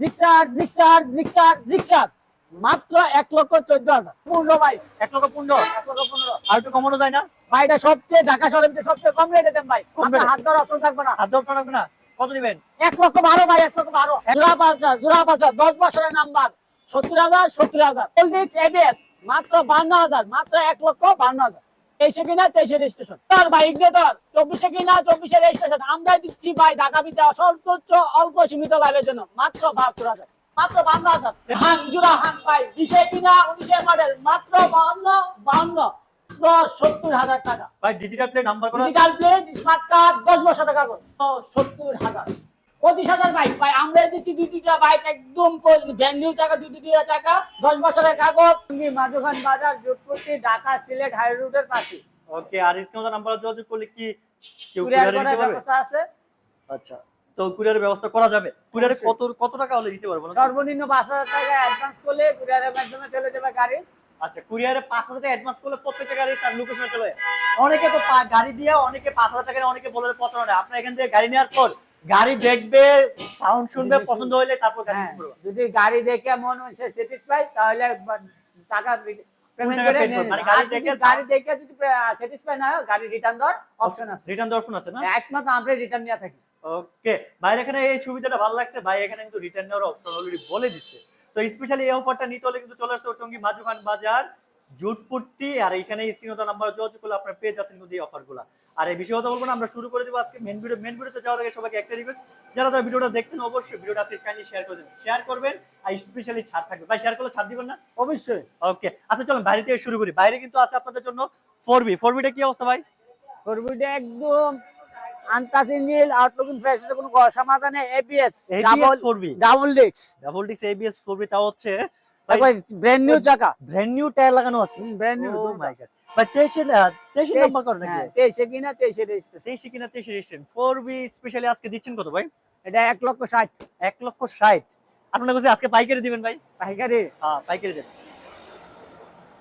রিক্সার রিক্সার রিক্সার রিক্সার। মাত্র এক লক্ষ চোদ্দ হাজার। পনেরো ভাই এক লক্ষ পনেরো। এক লক্ষ পনেরো। আর একটু কমানো যায় না? ভাই এটা সবচেয়ে ঢাকা মধ্যে সবচেয়ে কম রেটে দেন ভাই? হাত ধরা অপশন থাকবে না। হাত ধর টাকা না? কত দিবেন? এক লক্ষ বারো ভাই এক লক্ষ বারো। জোড়া পালসার জোড়া পালসার দশ বছরের নাম্বার সত্তর হাজার সত্তর হাজার। এবিএস মাত্র বান্ন হাজার মাত্র এক লক্ষ বান্ন হাজার। তেইশে কিনা তেইশে রেজিস্ট্রেশন তোর ভাই ইগনেটর চব্বিশে কিনা চব্বিশে রেজিস্ট্রেশন আমরা দিচ্ছি ভাই ঢাকা বিদ্যা সর্বোচ্চ অল্প সীমিত লাভের জন্য। মাত্র বাহাত্তর হাজার। মাত্র বান্ন হাজার। হান জোড়া হান ভাই বিশে কিনা উনিশে মডেল মাত্র বান্ন বান্ন সত্তর হাজার টাকা। ভাই digital play number? Digital plate smart card দশ বছর কাগজ সত্তর হাজার। পঁচিশ হাজার বাইক। ভাই আমরা দিচ্ছি দুই দুইটা বাইক একদম ব্র্যান্ড নিউ টাকা দুই দুইটা টাকা। দশ বছরের কাগজ। তুমি মাঝখান বাজার যোধপুরটি ঢাকা সিলেট হাই রুটের পাশে। ওকে আর স্ক্রিনে নাম্বার যোগাযোগ করলে কি কেউ কুরিয়ার পারবে? ব্যবস্থা আছে। আচ্ছা তো কুরিয়ারের ব্যবস্থা করা যাবে। কুরিয়ারে কত কত টাকা হলে দিতে পারব? সর্বনিম্ন পাঁচ হাজার টাকা অ্যাডভান্স করলে কুরিয়ারের মাধ্যমে চলে যাবে গাড়ি। আচ্ছা কুরিয়ারে পাঁচ হাজার টাকা অ্যাডভান্স করলে প্রত্যেকটা গাড়ি তার লোকেশনে চলে যায়। অনেকে তো গাড়ি দিয়ে অনেকে পাঁচ হাজার টাকা অনেকে বলে হয় আপনার এখান থেকে গাড়ি নেওয়ার পর গাড়ি দেখবে সাউন্ড শুনবে পছন্দ হলে তারপর গাড়ি হ্যাঁ, যদি গাড়ি দেখে মন হচ্ছে স্যাটিসফাই তাহলে টাকা পেমেন্ট করে মানে। গাড়ি দেখে- গাড়ি দেখে যদি স্যাটিসফাই না হয় গাড়ি রিটার্ন দেওয়ার অপশন আছে। রিটার্ন দর্শন আছে না? একমাত্র আমরা রিটার্ন নিয়ে থাকি। ওকে ভাই এখানে এই সুবিধাটা ভালো লাগছে। ভাই এখানে কিন্তু রিটার্ন নেওয়ার অপশন অলরেডি বলে দিচ্ছে। তো স্পেশালি এই অফারটা নিতে হলে কিন্তু চলে আসতে টঙ্গী মাজুখান বাজার। জুটপুট্টি আর এখানে স্ক্রিনটা নাম্বার যোগাযোগ করলে আপনারা পেয়ে যাচ্ছেন কিন্তু এই অফারগুলো আর এই বিষয়ে কথা বলব না আমরা শুরু করে দেবো আজকে মেন ভিডিও মেন ভিডিওতে যাওয়ার আগে সবাইকে একটা রিকোয়েস্ট যারা তারা ভিডিওটা দেখছেন অবশ্যই ভিডিওটা আপনি কাইন্ডলি শেয়ার করে দেবেন। শেয়ার করবেন আর স্পেশালি ছাড় থাকবে। ভাই শেয়ার করলে ছাড় দিবেন না? অবশ্যই। ওকে আচ্ছা চলুন বাইরে থেকে শুরু করি। বাইরে কিন্তু আছে আপনাদের জন্য ফোর বি ফোর বিটা কি অবস্থা ভাই? করবিটা একদম আনটাচ ইঞ্জিন আউটলুকিং ফ্রেশ কোনো সমস্যা নেই ABS double four B double disc double ডিক্স এবিএস ফোর বি তাও হচ্ছে একবার ব্র্যান্ড নিউ চাকা ব্র্যান্ড নিউ টায়ার লাগানো আছে। Brand new oh my god ভাই তেইশে তেইশে নাম্বার করো নাকি? হ্যাঁ তেইশে কিনা তেইশে রেজিস্ট্রেশন তেইশে কিনা তেইশে রেজিস্ট্রেশন ফোর বি স্পেশালি আজকে দিচ্ছেন কত ভাই? এটা এক লক্ষ ষাট। এক লক্ষ ষাট। আপনার কাছে আজকে পাইকারি দিবেন ভাই? পাইকারি? হ্যাঁ পাইকারি দেন।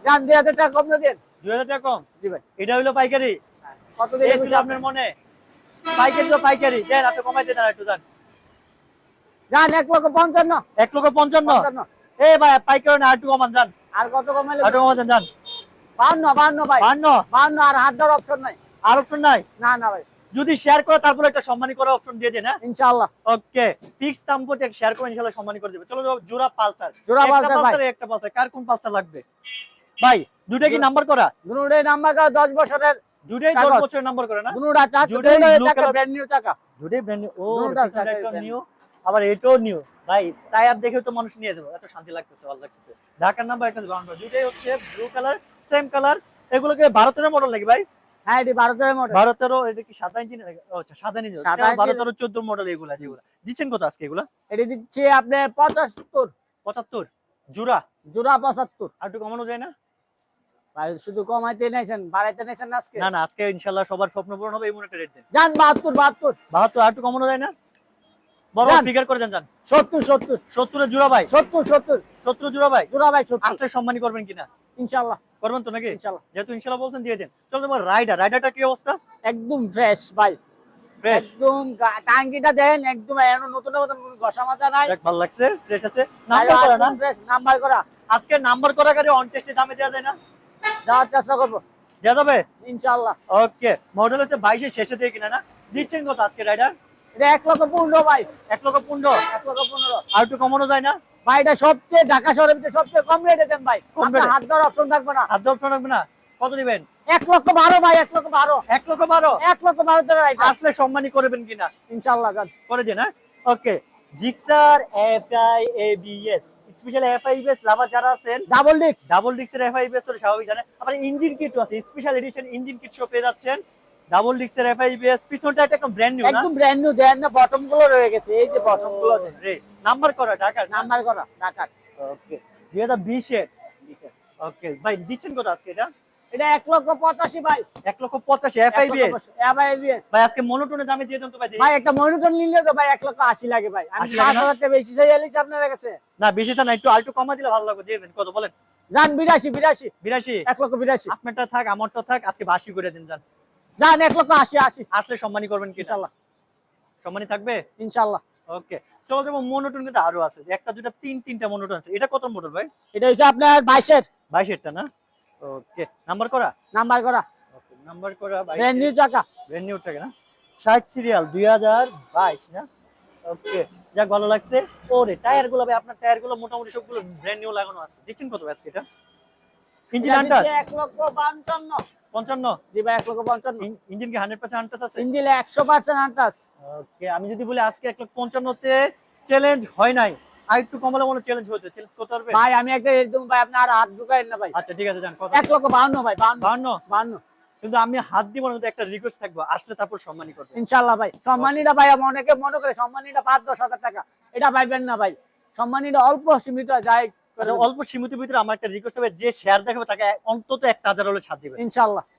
যান দুই হাজার টাকা কম দিয়ে দেন? দুই হাজার টাকা কম? জি ভাই। এটা হলো পাইকারি। কত এই আপনার মনে। পাইকারি তো পাইকারি। দেন আপনি কমাই দেন আর একটু যান এক লক্ষ পঞ্চান্ন। এক লক্ষ পঞ্চান্ন। পঞ্চান্ন। এ ভাই পাইকারি না একটু কমান যান। আর কত কমাইলে? একটু কমান যান। বাহান্ন বাহান্ন ভাই। বান্ন বাহান্ন আর হাত ধরার অপশন নাই। আর অপশন নাই? না না ভাই। যদি শেয়ার করে তারপরে একটা সম্মানী করার অপশন দিয়ে দেন হ্যাঁ? ইনশাআল্লাহ। ওকে ফিক্স দাম শেয়ার করে ইনশাআল্লাহ সম্মানী করে দেবে। চলো জোড়া পালসার। জোড়া একটা পালসার ভাই। একটা পালসার। কার কোন পালসার লাগবে? ভাই দুইটা কি নাম্বার করা? দুনুরে নাম্বার কার্ড দশ বছরের দুইটাই দশ বছরের নাম্বার করে না? চাকা দুটোই চাকা ব্র্যান্ড নিউ চাকা। দুইটাই ব্র্যান্ড নিউ ও দুটোটা নিউ আবার এটাও নিউ ভাই টায়ার দেখে তো মানুষ নিয়ে যাবে। এত শান্তি লাগতেছে ভালো লাগতেছে। ঢাকার নাম্বার একটা গ্রাউন্ড দুইটাই হচ্ছে ব্লু কালার সেম কালার এগুলোকে ভারতের মডেল নাকি ভাই? হ্যাঁ এটি ভারতের মডেল ভারতেরও এটা কি সাদা ইঞ্জিন আচ্ছা সাদা ইঞ্জিন সাদা ভারতেরও চোদ্দ মডেল এগুলা যেগুলা? দিচ্ছেন কত আজকে এগুলা? এটি দিচ্ছে আপনার পঁচাত্তর। পঁচাত্তর? জোড়া? জোড়া পঁচাত্তর। আর একটু কমানো যায় না? ভাই শুধু কমাইতে নাইছেন বাড়াইতে নাইছেন আজকে? না না আজকে ইনশাল্লাহ সবার স্বপ্ন পূরণ হবে এমন একটা রেট দেন। যান বাহাত্তর বাহাত্তর। বাহাত্তর আর একটু কমানো যায় না? বড়। ফিগার করে দেন যান সত্তর সত্তর। সত্তরের জোড়া ভাই। সত্তর সত্তর। সত্তর জোড়া ভাই। জোড়া ভাই সত্তর। আসলে সম্মানী করবেন কিনা? ইনশাল্লাহ করবেন তো নাকি? ইনশাল্লাহ যেহেতু ইনশাল্লাহ বলছেন দিয়ে দেন। চলো তোমার রাইডার। রাইডারটা কি অবস্থা? একদম ফ্রেশ ভাই। ফ্রেশ। একদম দেন একদম এখন নতুন নতুন ঘষা মাজা নাই। দেখ ভালো লাগছে ফ্রেশ আছে। নাম্বার করা না? নাম্বার করা। আজকে নাম্বার করা গাড়ি অন টেস্টে দামে দেওয়া যায় না। যাওয়ার চেষ্টা করব। দেওয়া যাবে? ইনশাল্লাহ ওকে মডেল হচ্ছে বাইশের শেষে দিয়ে কিনা না? দিচ্ছেন কত আজকে রাইডার? এটা এক লক্ষ পনেরো ভাই এক লক্ষ পনেরো এক লক্ষ পনেরো। আর একটু কমানো যায় না? ভাই এটা সবচেয়ে ঢাকা শহরের ভিতরে সবচেয়ে কম রেটে দেন ভাই। কম আপনার rate? হাত ধরার অপশন থাকবে না। হাত দর রাখবে না? কত দিবেন? এক লক্ষ বারো ভাই এক লক্ষ বারো। এক লক্ষ বারো? এক লক্ষ বারো আসলে সম্মানী করবেন কিনা? ইনশাল্লাহ করে দিন হ্যাঁ? Okay Gixxer FI ABS special lover যারা আছেন ডাবল ডিস্ক ডাবল ডিক্সের তো স্বাভাবিক জানেন। আবার ইঞ্জিন কিট আছে special edition engine kit show পেয়ে যাচ্ছেন। ডাবল ডিক্সের এফআইবিএস পিছনটা একদম ব্র্যান্ড নিউ একদম ব্র্যান্ড নিউ দেন না বটমগুলো রয়ে গেছে এই যে বটমগুলো রে নাম্বার করা ঢাকার নাম্বার করা ঢাকা ওকে ওকে ভাই দিচ্ছেন কত আজকে এটা? এটা লক্ষ পঁচাশি ভাই। এক লক্ষ এফআইবিএস এফআইবিএস ভাই আজকে মনোটনে দামে দিয়ে দেন তো ভাই ভাই একটা মনিটর নিলে তো ভাই এক লক্ষ আশি লাগে ভাই। আমি 80 টাকা বেশি চাই আপনার কাছে। না বেশি তো না একটু একটু কমা দিলে ভালো লাগবে দিয়ে দেন কত বলেন? যান বিরাশি বিরাশি। বিরাশি? এক লক্ষ বিরাশি। আপনারটা থাক আমারটা থাক আজকে বাসি করে দিন যান। যান এক লক্ষ আশি আশি। আসলে সম্মানী করবেন কি ইনশাল্লাহ। সম্মানী থাকবে? ইনশাল্লাহ। ওকে। চলো যাব মনোটন কিন্তু আরও আছে। একটা দুটা তিন তিনটা মনোটন আছে। এটা কত মডেল ভাই? এটা হচ্ছে আপনার বাইশের। বাইশেরটা না? ওকে। নাম্বার করা? নাম্বার করা। নাম্বার করা ব্র্যান্ড নিউ চাকা ব্র্যান্ড নিউ থাকে না? ষাট সিরিয়াল দুই হাজার বাইশ না? ওকে। যাক ভালো লাগছে। ওরে টায়ারগুলো ভাই আপনার টায়ারগুলো মোটামুটি সবগুলো ব্র্যান্ড নিউ লাগানো আছে। দিচ্ছেন কত আজকে এটা? ইঞ্জিন আন্টাস এক লক্ষ পঞ্চান্ন পঞ্চান্ন? জি ভাই এক লক্ষ পঞ্চান্ন। ইঞ্জিন কি হান্ড্রেড পার্সেন্ট আন্টাস আছে? ইঞ্জিলে একশো পার্সেন্ট আন্টাস ওকে আমি যদি বলি আজকে এক লক্ষ পঞ্চান্নতে চ্যালেঞ্জ হয় নাই আর একটু কমালে মনে চ্যালেঞ্জ হতো চ্যালেঞ্জ করতে পারবে? ভাই আমি একটা একদম ভাই আপনার হাত ঢুকাই না ভাই। আচ্ছা ঠিক আছে কত লক্ষ ভাই কিন্তু আমি হাত দিব না একটা রিকোয়েস্ট থাকব আসলে তারপর সম্মানী করবে। ইনশাল্লাহ ভাই সম্মানীটা ভাই অনেকে মনে করে সম্মানীটা পাঁচ দশ হাজার টাকা। এটা পাইবেন না ভাই সম্মানীটা অল্প সীমিত যাই আচ্ছা অল্প সীমিত ভিতরে আমার একটা রিকোয়েস্ট হবে যে শেয়ার দেখাবে তাকে অন্তত একটা হাজার হলে ছাড়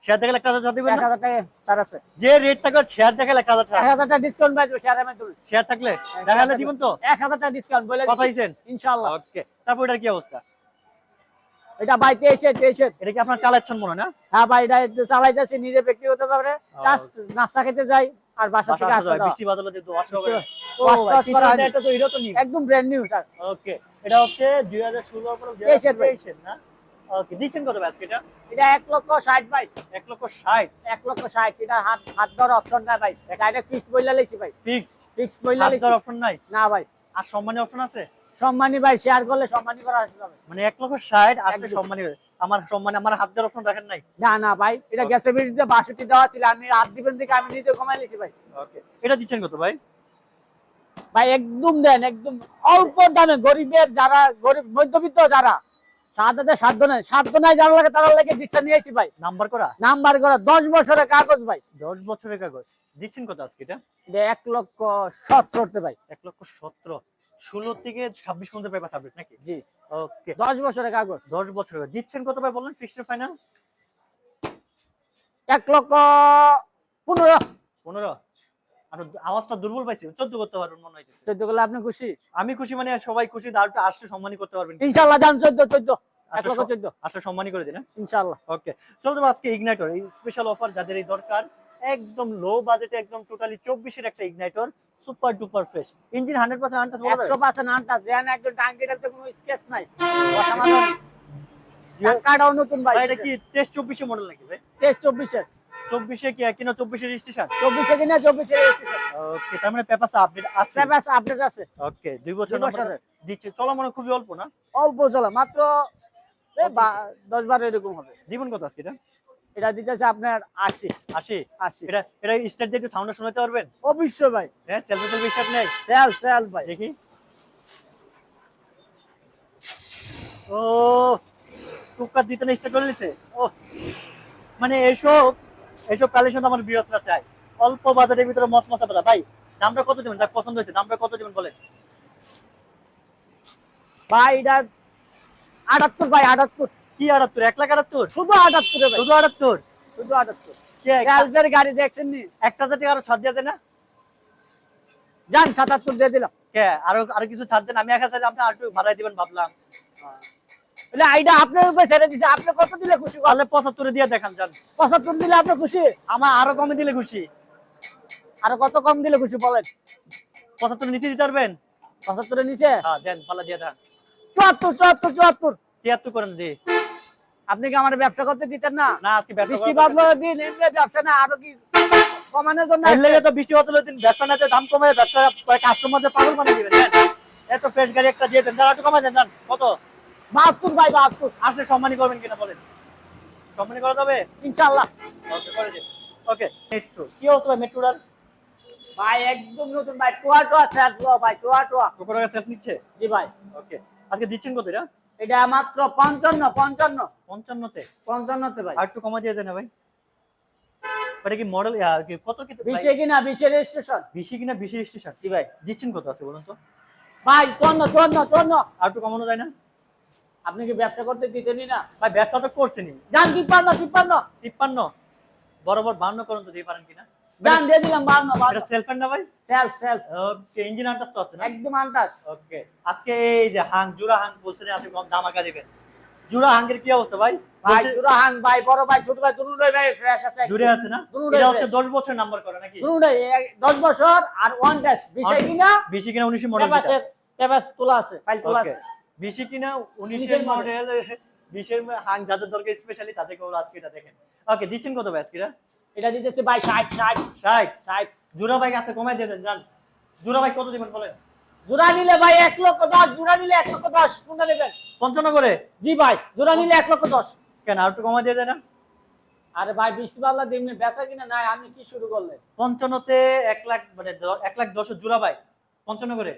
শেয়ার দেখালে একটা হাজার ছাড় দিবেন এক হাজার টাকা ছাড় আছে। যে রেট থাকবে শেয়ার দেখালে একটা হাজার এক হাজার টাকা ডিসকাউন্ট শেয়ারের মাধ্যমে। শেয়ার থাকলে দেখালে দিবেন তো? এক হাজার টাকা ডিসকাউন্ট বলে কথা ওকে তারপর এটার কি অবস্থা? এটা ভাই তেইশের তেইশের এটা কি আপনার চালাচ্ছেন মনে হয় না? হ্যাঁ ভাই এটা নিজে ব্যক্তিগত ভাবে জাস্ট নাস্তা খেতে যাই আর বাসা থেকে আসা বৃষ্টি বাদলে দিয়ে ওয়াশ হবে। Wash করা এটা তো একদম ব্র্যান্ড নিউ স্যার ওকে এটা হচ্ছে 2016 পরে তেইশের ভাই। 2023 না? ওকে দিচ্ছেন কত এটা? এটা এক লক্ষ ষাট ভাই। 1 লক্ষ 60 এক লক্ষ ষাট এটা হাত হাত ধর অপশন নাই ভাই। ডাইরেক্ট ফিক্সড বইলা লেছি ভাই। ফিক্সড ফিক্সড বইলা লেছি। হাজার অপশন নাই? না ভাই। আর অপশন আছে? সম্মানী ভাই শেয়ার করলে সম্মানী করা যাবে মানে 1 লক্ষ 60 আসলে সম্মানী আমার সম্মানে আমার হাত দেওয়ার অপশন রাখেন নাই? না না ভাই এটা গ্যাসের বিরুদ্ধে বাষট্টি দেওয়া ছিল আমি হাত দিবেন থেকে আমি নিজে কমাই লিছি ভাই। ওকে এটা দিচ্ছেন কত ভাই? ভাই একদম দেন একদম অল্প দামে গরিবের যারা গরিব মধ্যবিত্ত যারা সাদাতে সাধ্য নাই সাধ্য নাই যারা লাগে তারা লাগে রিক্সা নিয়ে আসি ভাই। নাম্বার করা? নাম্বার করা দশ বছরের কাগজ ভাই। 10 বছরের কাগজ। দিচ্ছেন কত আজকে এটা? এটা এক লক্ষ সত্তরতে ভাই। 1 লক্ষ 17 16 থেকে 26 পর্যন্ত পেপার সাবজেক্ট নাকি? জি। ওকে দশ বছরের কাগজ। 10 বছরের দিচ্ছেন কত ভাই বলেন? ফিক্সড ফাইনাল এক লক্ষ পনেরো। 15 আর আওয়াজটা দুর্বল পাইছি 14 করতে পারবেন মনে হইতেছে। চোদ্দ করলে আপনি খুশি? আমি খুশি মানে সবাই খুশি আর একটু সম্মানই করতে পারবেন ইনশাল্লাহ যান চোদ্দ চোদ্দ। চোদ্দ। সম্মানই করে দিন হ্যাঁ? ইনশাল্লাহ ওকে চলো তো আজকে ইগনাইটর এই স্পেশাল অফার যাদের এই দরকার একদম লো বাজেটে একদম টোটালি চব্বিশের একটা igniter super duper fresh engine hundred percent untouched একশো পার্সেন্ট আনটাস একদম টাঙ্কিটাতে কোনো স্কেচ নাই। টাকাটাও নতুন ভাই। এটা কি টেস্ট চব্বিশে মডেল নাকি ভাই? তেইশ চব্বিশের। চব্বিশে কি কিনা চব্বিশে রেজিস্ট্রেশন চব্বিশে কিনা চব্বিশে ওকে তার মানে আপডেট আছে। আপডেট আছে। ওকে দুই বছর। দিচ্ছে। চলো মানে খুবই অল্প না? অল্প চলে মাত্র দশ বারো এরকম হবে। দিবেন কত আজকে এটা? এটা দিতেছে আপনার আশি। আশি? আশি। এটা এটা স্টার্ট দিয়ে একটু সাউন্ড শোনাতে পারবেন? অবশ্যই ভাই। হ্যাঁ সেলফি সেলফি স্টার্ট নেই সেল সেল ভাই। দেখি। ও টুকা দিতে না স্টার্ট করে নিছে? ও মানে এইসব এইসব কালেকশন আমার বিরসরা চাই অল্প বাজারের ভিতরে মস মশা পাতা ভাই দামটা কত দেবেন? যার পছন্দ হয়েছে। দামটা কত দেবেন বলেন? ভাই এটা আটাত্তর ভাই আটাত্তর। কি আটাত্তর? এক লাখ আটাত্তর? শুধু আটাত্তরে শুধু আটাত্তর? শুধু আটাত্তর। গাড়ি দেখছেন নি? একটা আরও ছাড় দিয়ে না? যান সাতাত্তর দিয়ে দিলাম। কে আরও আরও কিছু ছাড় দেন? আমি এক হাজার আপনি আর একটু ভাড়াই দিবেন ভাবলাম। বলে আইডা আপনার উপরে ছেড়ে দিছে। আপনি কত দিলে খুশি তাহলে পঁচাত্তরে দিয়ে দেখান যান পঁচাত্তর দিলে আপনি খুশি? আমার আরও কমে দিলে খুশি। আর কত কম দিলে খুশি বলেন? পঁচাত্তর নিচে দিতে পারবেন? পঁচাত্তরের নিচে? হ্যাঁ দেন পালা দিয়ে দেন। চুয়াত্তর চুয়াত্তর চুয়াত্তর। তিয়াত্তর করেন দি। আপনি কি আমার ব্যবসা করতে দিতেন না? না আজকে ব্যবসা বৃষ্টি দিন এমনি ব্যবসা না আরও কি কমানোর জন্য এর লেগে তো বৃষ্টি বাদলের দিন ব্যবসা না দাম কমে ব্যবসা কাস্টমারদের পাগল বানিয়ে দিবেন। এত ফ্রেশ গাড়ি একটা দিয়ে দেন যারা একটু কমাই দেন কত? বাহাত্তর ভাই বাহাত্তর আসলে সম্মানী করবেন কিনা বলেন? সম্মানী করা যাবে ওকে করে দিন। ওকে মেট্রো কি অবস্থা ভাই মেট্রোটার ভাই একদম নতুন। ভাই টোয়া টোয়া স্যার ভাই টোয়া টোয়া। সেট নিচ্ছে জি ভাই। ওকে আজকে দিচ্ছেন কত এটা? এটা মাত্র পঞ্চান্ন পঞ্চান্ন। পঞ্চান্নতে? পঞ্চান্নতে ভাই। আর একটু কমা দিয়ে দেন না ভাই। এটা কি মডেল কত কি বিশে কিনা বিশে রেজিস্ট্রেশন বেশি কিনা বেশি স্টেশন জি ভাই। দিচ্ছেন কত আছে বলুন তো? ভাই চন্ন চন্ন চন্ন আর একটু কমানো যায় না? আপনি কি ব্যবসা করতে দিতেনি না? ভাই ব্যবসা তো করছেনই। যান তিপ্পান্ন তিপ্পান্ন। তিপ্পান্ন? বরাবর বান্ন করুন তো দিয়ে পারেন কিনা? যান দিয়ে দিলাম বান্ন বান্ন। এটা সেলফেন না ভাই? Self self okay engine untouched তো আছে না? একদম আন্দাজ ওকে আজকে এই যে হাং জুরা হাং বলছেন আপনি কম দামাকা দিবেন? জুরা হাঙ্গের কি অবস্থা ভাই? ভাই বলতে- জুরাহান ভাই বড় ভাই ছোট ভাই দুটোই ভাই ফ্রেশ আছে দূরে আছে না? এটা হচ্ছে fresh। দশ বছর নাম্বার করে নাকি? দুটোই এক- দশ বছর আর ওয়ান টেস্ট বিষয় কিনা? বেশি কিনা উনিশে মডেল পেপাসের পেপাস তোলা আছে ফাইল তোলা আছে। বেশি কিনা উনিশের মডেল। বিশের হাং যাদের দরকার স্পেশালি আজকে এটা দেখেন। ওকে দিচ্ছেন কত ভাই আজকে এটা? দিতেছে ভাই ষাট ষাট। ষাট? ষাট। জুরা ভাই আছে কমাই দিয়ে দেন জান জুরা ভাই কত দিবেন বলেন? জোড়া নিলে ভাই এক লক্ষ দশ জোড়া নিলে এক লক্ষ দশ কোনটা নেবেন? পঞ্চান্ন করে? জি ভাই জোড়া নিলে এক লক্ষ দশ। কেন আর একটু কমাই দিয়ে দেয় না? আরে ভাই বৃষ্টি পাল্লা দিমনি বেচা কিনা নাই আমি কি শুরু করলেন পঞ্চান্নতে এক লাখ মানে এক লাখ দশ জোড়া ভাই। পঞ্চান্ন করে?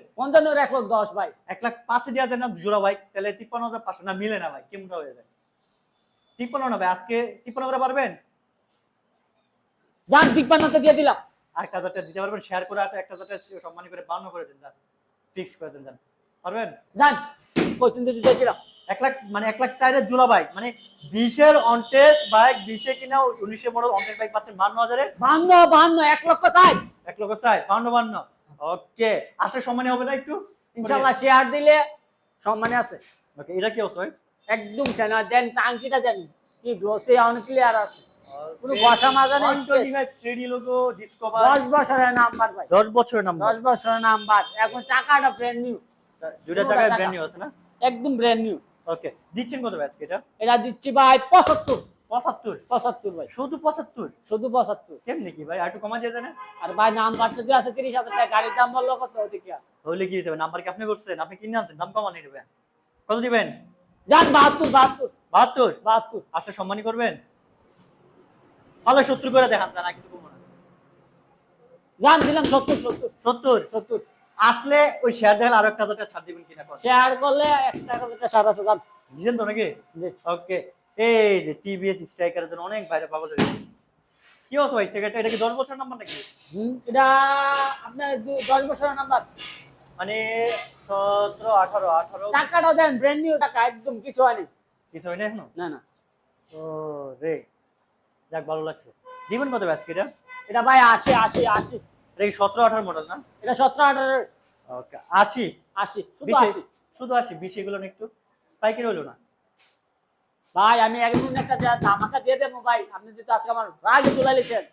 এক লক্ষ দশ ভাই। এক লাখ পাঁচে দেওয়া যায় না জোড়া ভাই তাহলে তিপ্পান্ন হাজার পাঁচশো না মিলে না ভাই কেমন হয়ে যায়? তিপ্পান্ন না ভাই আজকে তিপ্পান্ন করে পারবেন? যান তিপ্পান্নতে দিয়ে দিলাম। আর এক হাজার দিতে পারবেন শেয়ার করে আসে এক হাজার টাকা সম্মানী করে বান্ন করে দেন যান। ফিক্সড করে দেন যান। পারবেন? যান কোশ্চিন দিয়ে দিয়ে দিলাম। এক লাখ মানে এক লাখ চারের জোড়া বাইক মানে বিশের অনটেস্ট বাইক বিশে কিনা উনিশে মডেল অনটেস্ট বাইক পাচ্ছেন বান্ন হাজারে? বান্ন বান্ন এক লক্ষ তাই এক লক্ষ চাই বান্ন বান্ন। ওকে। আসলে সম্মানী হবে না একটু? ইনশাল্লাহ শেয়ার দিলে সম্মানে আছে। ওকে এটা কি অবস্থা একদম সেনা দেন টাঙ্কিটা দেন। কি গ্লোসে অনেক ক্লিয়ার আছে। কোনো বসা মাজা নেই, space। লোগো ডিসকভার দশ বছরের নাম্বার ভাই। দশ বছরের নাম্বার দশ বছরের নাম্বার এখন চাকাটা ব্র্যান্ড নিউ দুইটা ব্র্যান্ড নিউ আছে না? একদম ব্র্যান্ড নিউ ওকে দিচ্ছেন কত ব্যাচ এটা? এটা দিচ্ছি ভাই পঁচাত্তর। পঁচাত্তর। পঁচাত্তর ভাই। শুধু পঁচাত্তর? শুধু পঁচাত্তর। কেমনি কি ভাই? একটু কমা দিয়ে জানে আর ভাই নাম্বার যদি আছে তিরিশ হাজার টাকা। গাড়ির দাম বলল কত ওদিকে? হলে কি হিসেবে নাম্বার কি আপনি করছেন? আপনি কিনে আনছেন? দাম কমানি নেবেন কত দিবেন? যান বাহাত্তর বাহাত্তর। বাহাত্তর? বাহাত্তর। আসলে সম্মানী করবেন? তাহলে সত্তর করে দেখান না কিছু কমো না যান দিলাম সত্তর সত্তর। সত্তর? সত্তর। আসলে ওই শেয়ার দেখলে আরও এক হাজার টাকা ছাড় দিবেন কিনা শেয়ার করলে এক টাকা সাত আছে যান। দিচ্ছেন তো নাকি। ওকে এই যে টিভিএস স্ট্রাইকারের জন্য অনেক বাইরে পাগল হয়ে গেছে। কি অবস্থা ভাই স্ট্রাইকারটা এটা কি দশ বছর নাম্বার নাকি? এটা আপনার দু- দশ বছরের নাম্বার মানে সতেরো আঠারো আঠারো। টাকাটা দেন ব্র্যান্ড নিউ টাকা একদম কিছু হয়নি। কিছু হয় না এখনও? না না। ও রে যাক ভালো লাগছে। দিবেন কত ব্যাস এটা? এটা ভাই আশি আশি আশি। এটা কি সতেরো আঠারো মডেল না? এটা সতেরো আঠারো। ওকে আশি? আশি শুধু বিশে আশি। শুধু আশি বিশ এগুলো না একটু পাইকারি হলো না? ভাই আমি একদিন একটা যা ধামাকা দিয়ে দেবো ভাই। আপনি যদি আজকে আমার রাগে তুলে দিবেন?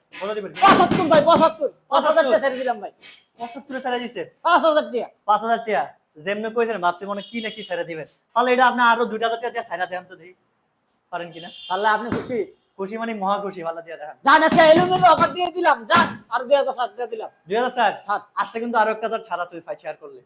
পঁচাত্তর ভাই পঁচাত্তর। পাঁচ হাজার টাকা। ছেড়ে দিলাম ভাই। পঁচাত্তরে ছেড়ে দিচ্ছেন পাঁচ হাজার টাকা। পাঁচ হাজার টাকা? যেমনি কইছেন ভাবছি মনে কি না কি ছেড়ে দিবেন। তাহলে এটা আপনি আরও দুইটা হাজার টাকা দিয়ে ছেড়ে দেন তো দেখি। পারেন কিনা তাহলে আপনি খুশি? খুশি মানে মহা খুশি ভালো দিয়ে দেখান যান আজকে এলোমেলো অফার দিয়ে দিলাম। যান আর দুই হাজার ষাট দিয়ে দিলাম। দুই হাজার চার ছাড় আসলে কিন্তু আরও একটা হাজার ছাড় আছে ফাই শেয়ার করলে।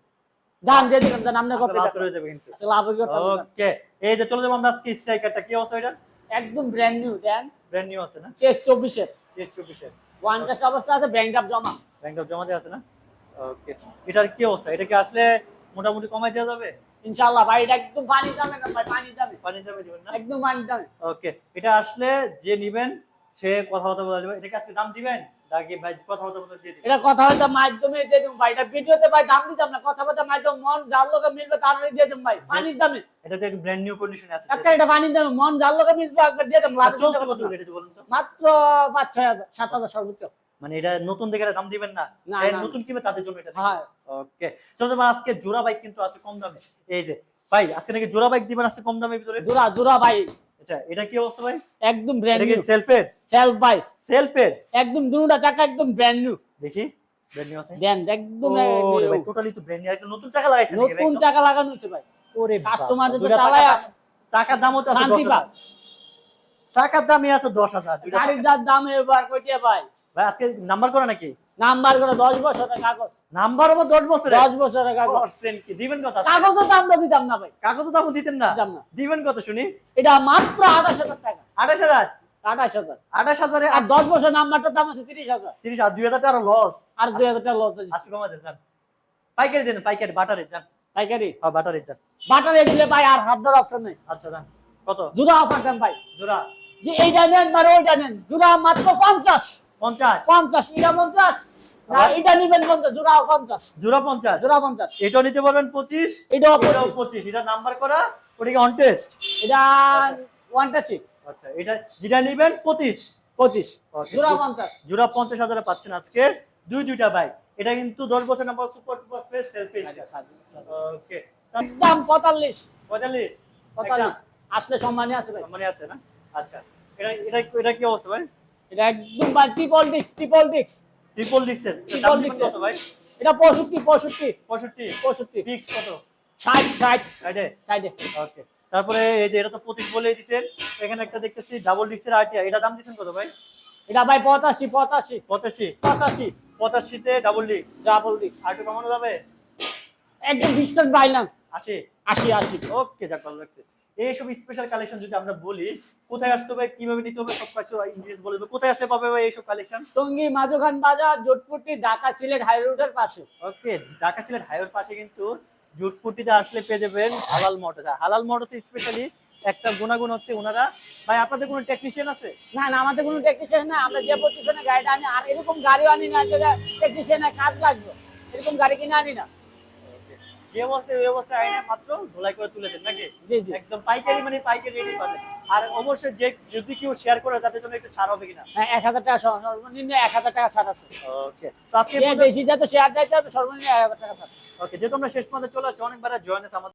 যান দিলাম যান আপনার কত লাভ করে যাবে কিন্তু। আজকে লাভ হয়ে ওকে এই যে চলে যাব আমরা আজকে স্ট্রাইকারটা কি অবস্থা এটা একদম brand new then brand new আছে না? তেইশ চব্বিশের। তেইশ চব্বিশের। ওয়ান টেস্ট অবস্থা আছে ব্যাংক আপ জমা। ব্যাংক জমা আছে না? ওকে। এটার কি অবস্থা? এটা কি আসলে মোটামুটি কমাই দেওয়া যাবে? ইনশাল্লাহ ভাই এটা একদম পানি দামে না ভাই পানি দামে পানি যাবে দিবেন না? একদম পানি দামে ওকে এটা আসলে যে নিবেন সে কথা কথা বলে দেবে। এটাকে আজকে দাম দিবেন? ভাই দিয়ে এটা মাধ্যমে দিয়ে দেবো ভাই। এটা ভিডিওতে ভাই দাম দিতাম না কথা বলতে মন যার লোকে মিলবে তার দিয়ে দেবো ভাই। পানির দামে। এটা তো ব্র্যান্ড নিউ কন্ডিশনে আছে। একটা এটা পানির দামে মন যার লোকে মিলবে একবার দিয়ে দেবো। লাভ চলছে কত এটা বলুন তো? মাত্র পাঁচ ছয় হাজার সাত হাজার সর্বোচ্চ। মানে এটা নতুন দেখে দাম দিবেন না? নতুন তাদের জন্য এটা হ্যাঁ। ওকে তোমার আজকে জোড়া বাইক কিন্তু আছে কম দামে। এই যে ভাই আজকে নাকি জোড়া বাইক দিবেন আজকে কম দামের ভিতরে? জোড়া জোড়া ভাই আচ্ছা এটা কি অবস্থা ভাই? একদম ব্র্যান্ড নিউ সেলফের সেলফ ভাই সেলফের একদম দুটা চাকা একদম ব্র্যান্ড নিউ দেখি ব্র্যান্ড নিউ আছে? দেন একদম ভাই টোটালি তো ব্র্যান্ড নিউ একদম নতুন চাকা ভাই নতুন চাকা লাগানো ভাই। ওরে কাস্টমার চালায় আসে। চাকার দামও তো শান্তি 10,000 চাকার দামই আছে দশ হাজার দুইটা গাড়ির চাকা। দাম এবার ভাই। ভাই আজকে নাম্বার করে নাকি? নাম্বার করে দশ বছরের কাগজ। নাম্বার আবার দশ বছর দশ বছরের কাগজ। করছেন কি? দিবেন কত? কাগজও দাম তো দিতাম না ভাই। কাগজ দামও দিতেন না? দিতাম না। দিবেন কত শুনি? এটা মাত্র আঠাশ হাজার টাকা। আঠাশ হাজার? আঠাশ হাজার। আঠাশ হাজারে আর দশ বছর নাম্বারটার দাম আছে তিরিশ হাজার। তিরিশ আর দুই হাজার টাকা লস আর দুই হাজার টাকা লস যান। পাইকারি দেন পাইকারি বাটারে যান। পাইকারি? হ্যাঁ বাটারে যান। বাটারে দিলে ভাই আর হাত ধর অপশন নেই। আচ্ছা যান। কত? জুড়া অফার দেন ভাই। জোড়া যে এইটা নেন ওইটা নেন জুড়া মাত্র পঞ্চাশ। পঞ্চাশ? পঞ্চাশ এটা পঞ্চাশ। এটা নিবেন পঞ্চাশ জোড়া পঞ্চাশ। জোড়া পঞ্চাশ? জোড়া পঞ্চাশ। এটাও নিতে পারবেন পঁচিশ এটাও পঁচিশ। পঁচিশ। এটা নাম্বার করা ওটাকে অন টেস্ট এটা ওয়ান টেস্টি আচ্ছা এটা যেটা নিবেন পঁচিশ। পঁচিশ। জোড়া পঞ্চাশ। জোড়া পঞ্চাশ হাজারে পাচ্ছেন আজকে দুই দুইটা বাইক এটা কিন্তু দশ বছর number super duper fresh selfie okay দাম পঁয়তাল্লিশ। পঁয়তাল্লিশ। পঁয়তাল্লিশ। আসলে সম্মানই আছে ভাই। মানে আছে না? আচ্ছা। এটা এটা এটা কি অবস্থা ভাই? এটা একদম ভাই ট্রিপল ডিক্স ট্রিপল ডিক্স ট্রিপল Triple disc এর। কত ভাই? এটা পঁয়ষট্টি পঁয়ষট্টি। পঁয়ষট্টি। পঁয়ষট্টি। ফিক্স কত? ষাট ষাট। সাইডে সাইডে ওকে তারপরে এই যে এটা তো পঁচিশ বলে দিচ্ছেন এখানে একটা দেখতেছি ডাবল ডিক্সের আইটিয়া এটা দাম দিচ্ছেন কত ভাই? এটা ভাই পঁচাশি পঁচাশি। পঁচাশি? পঁচাশি। পঁচাশিতে ডাবল ডিক্স ডাবল ডিক্স আর একটু কমানো যাবে? একদম ডিস্টেন্স বাইলাম আশি? আশি আশি। ওকে যাক ভালো লাগছে। এইসব স্পেশাল কালেকশন যদি আমরা বলি কোথায় আসতে হবে কীভাবে নিতে হবে সব কিছু ইংলিশ বলে দেবে। কোথায় আসতে পাবে ভাই এইসব কালেকশন টঙ্গী মাঝখান বাজার জোটপুরটি ঢাকা সিলেট হাই রোডের পাশে। ওকে ঢাকা সিলেট হাই হাইওয়ের পাশে কিন্তু জুটপুটিতে আসলে পেয়ে যাবেন হালাল মটর হালাল মোটর স্পেশালি একটা গুণাগুণ হচ্ছে ওনারা ভাই, আপনাদের কোনো টেকনিশিয়ান আছে? না না, আমাদের কোনো টেকনিশিয়ান না আমরা যে পজিশনে গাড়িটা আনি, আর এরকম গাড়িও আনি না যে টেকনিশিয়ানের কাজ লাগবে। এরকম গাড়ি কিনে আনি না। যে অবস্থায় ওই অবস্থায় আইনে মাত্র ধুলাই করে তুলে দেন নাকি? জি জি। একদম পাইকারি মানে পাইকারি পাবেন আর অবশ্যই যে যদি কেউ শেয়ার করে তাদের জন্য একটু ছাড় হবে কিনা? হ্যাঁ এক হাজার টাকা সর্বনিম্ন এক হাজার টাকা ছাড় আছে। ওকে তো আজকে যে বেশি যাতে শেয়ার সর্বনিম্ন এক হাজার টাকা ছাড়। ওকে যেহেতু আমরা শেষ পর্যন্ত চলে আসছি অনেকবার জয়েন আমাদের